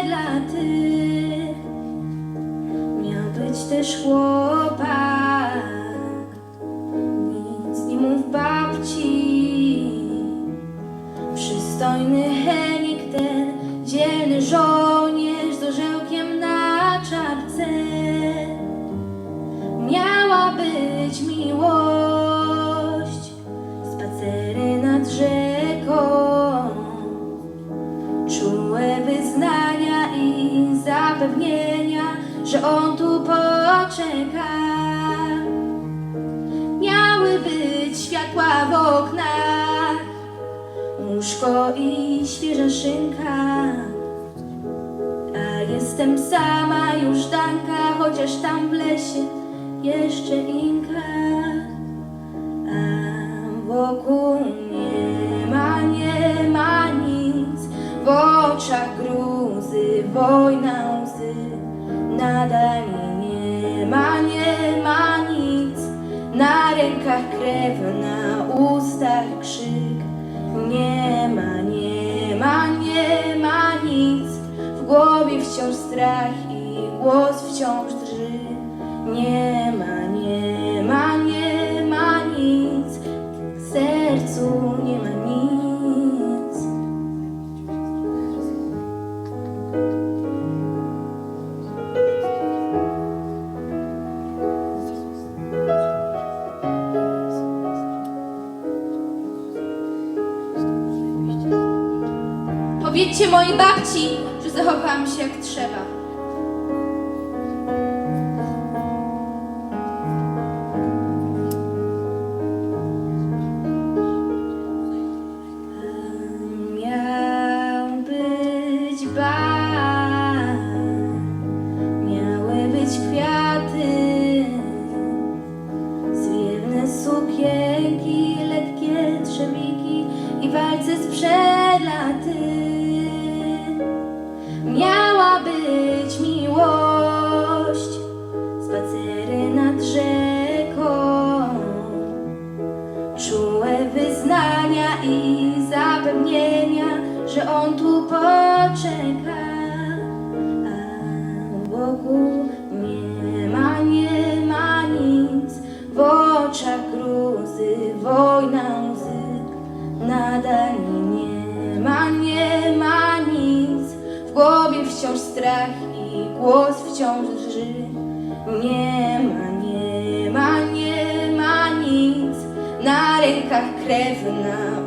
sprzed laty. Miał być też chłopak, nic nie mów babci. Przystojny Henik ten, dzielny żołnierz z orzełkiem na czapce. Miała być miłość, zapewnienia, że on tu poczeka. Miały być światła w oknach, łóżko i świeża szynka. A jestem sama już Danka, chociaż tam w lesie jeszcze Inka. A wokół nie ma, nie ma nic, w oczach gruzy, wojna łzy. Nadal nie ma, nie ma nic, na rękach krew, na ustach krzyk. Nie ma, nie ma, nie ma nic, w głowie wciąż strach i głos wciąż Powiedzcie mojej babci, że zachowałam się jak trzeba. Sukienki, lekkie trzewiki i walce sprzed laty. Miała być miłość, spacery nad rzeką, czułe wyznania i zapewnienia, że on tu poczeka. A wokół nie ma, nie ma nic, w oczach gruzy, wojna łzy. Nadal nie ma, nie wciąż strach i głos wciąż drży. Nie ma, nie ma, nie ma nic, na rękach krew, na